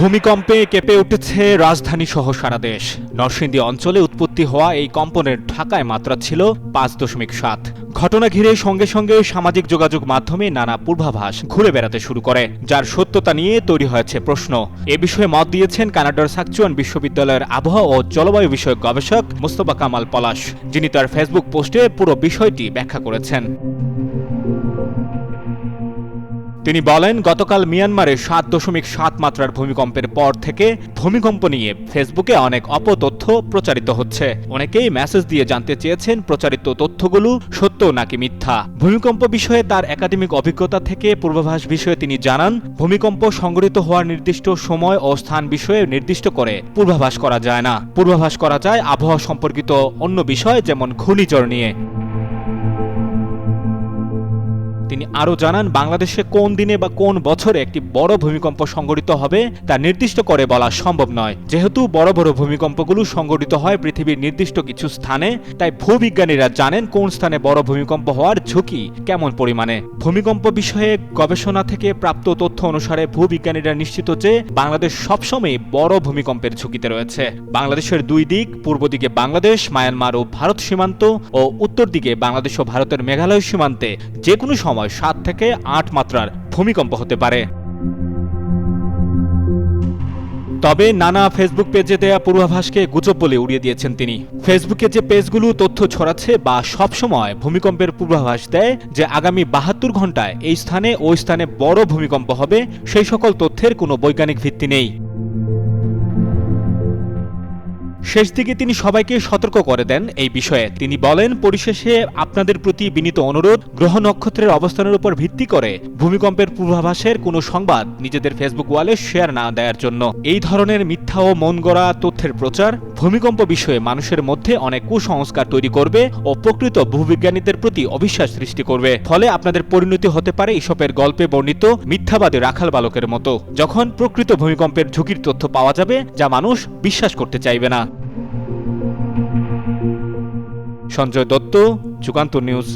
ভূমিকম্পে কেঁপে উঠেছে রাজধানী সহ সারা দেশ। নরসিংদী অঞ্চলে উৎপত্তি হওয়া এই কম্পনের ঢাকায় মাত্রা ছিল পাঁচ দশমিক সাত। ঘটনা ঘিরে সঙ্গে সঙ্গে সামাজিক যোগাযোগ মাধ্যমে নানা পূর্বাভাস ঘুরে বেড়াতে শুরু করে, যার সত্যতা নিয়ে তৈরি হয়েছে প্রশ্ন। এ বিষয়ে মত দিয়েছেন কানাডার সাকচুয়ান বিশ্ববিদ্যালয়ের আবহাওয়া ও জলবায়ু বিষয়ক গবেষক মোস্তফা কামাল পলাশ, যিনি তার ফেসবুক পোস্টে পুরো বিষয়টি ব্যাখ্যা করেছেন। তিনি বলেন, গতকাল মিয়ানমারে সাত দশমিক সাত মাত্রার ভূমিকম্পের পর থেকে ভূমিকম্প নিয়ে ফেসবুকে অনেক অপতথ্য প্রচারিত হচ্ছে। অনেকেই মেসেজ দিয়ে জানতে চেয়েছেন প্রচারিত তথ্যগুলো সত্য নাকি মিথ্যা। ভূমিকম্প বিষয়ে তার একাডেমিক অভিজ্ঞতা থেকে পূর্বাভাস বিষয়ে তিনি জানান, ভূমিকম্প সংঘটিত হওয়ার নির্দিষ্ট সময় ও স্থান বিষয়ে নির্দিষ্ট করে পূর্বাভাস করা যায় না। পূর্বাভাস করা যায় আবহাওয়া সম্পর্কিত অন্য বিষয়, যেমন ঘূর্ণিঝড় নিয়ে। তিনি আরও জানান, বাংলাদেশে কোন দিনে বা কোন বছরে একটি বড় ভূমিকম্প সংঘটিত হবে তা নির্দিষ্ট করে বলা সম্ভব নয়। যেহেতু বড় বড় ভূমিকম্পগুলো সংঘটিত হয় পৃথিবীর নির্দিষ্ট কিছু স্থানে, তাই ভূবিজ্ঞানীরা জানেন কোন স্থানে বড় ভূমিকম্প হওয়ার ঝুঁকি কেমন পরিমাণে। ভূমিকম্প বিষয়ে গবেষণা থেকে প্রাপ্ত তথ্য অনুসারে ভূবিজ্ঞানীরা নিশ্চিত যে বাংলাদেশ সবসময় বড় ভূমিকম্পের ঝুঁকিতে রয়েছে। বাংলাদেশের দুই দিক, পূর্ব দিকে বাংলাদেশ, মায়ানমার ও ভারত সীমান্ত, ও উত্তর দিকে বাংলাদেশ ও ভারতের মেঘালয় সীমান্তে যে কোনো সময় সাত থেকে আট মাত্রার ভূমিকম্প হতে পারে। তবে নানা ফেসবুক পেজে দেয়া পূর্বাভাসকে গুজব বলে উড়িয়ে দিয়েছেন তিনি। ফেসবুকে যে পেজগুলো তথ্য ছড়াচ্ছে বা সবসময় ভূমিকম্পের পূর্বাভাস দেয় যে আগামী বাহাত্তর ঘন্টায় এই স্থানে, ওই স্থানে বড় ভূমিকম্প হবে, সেই সকল তথ্যের কোনো বৈজ্ঞানিক ভিত্তি নেই। শেষ দিকে তিনি সবাইকে সতর্ক করে দেন এই বিষয়ে। তিনি বলেন, পরিশেষে আপনাদের প্রতি বিনীত অনুরোধ, গ্রহ নক্ষত্রের অবস্থানের উপর ভিত্তি করে ভূমিকম্পের পূর্বাভাসের কোনো সংবাদ নিজেদের ফেসবুক ওয়ালে শেয়ার না দেওয়ার জন্য। এই ধরনের মিথ্যা ও মন গড়া তথ্যের প্রচার ভূমিকম্প বিষয়ে মানুষের মধ্যে অনেক কুসংস্কার তৈরি করবে ও প্রকৃত ভূবিজ্ঞানীদের প্রতি অবিশ্বাস সৃষ্টি করবে। ফলে আপনাদের পরিণতি হতে পারে এসবের গল্পে বর্ণিত মিথ্যাবাদী রাখাল বালকের মতো, যখন প্রকৃত ভূমিকম্পের ঝুঁকির তথ্য পাওয়া যাবে, যা মানুষ বিশ্বাস করতে চাইবে না। সঞ্জয় দত্ত যুগান্ত নিউজ।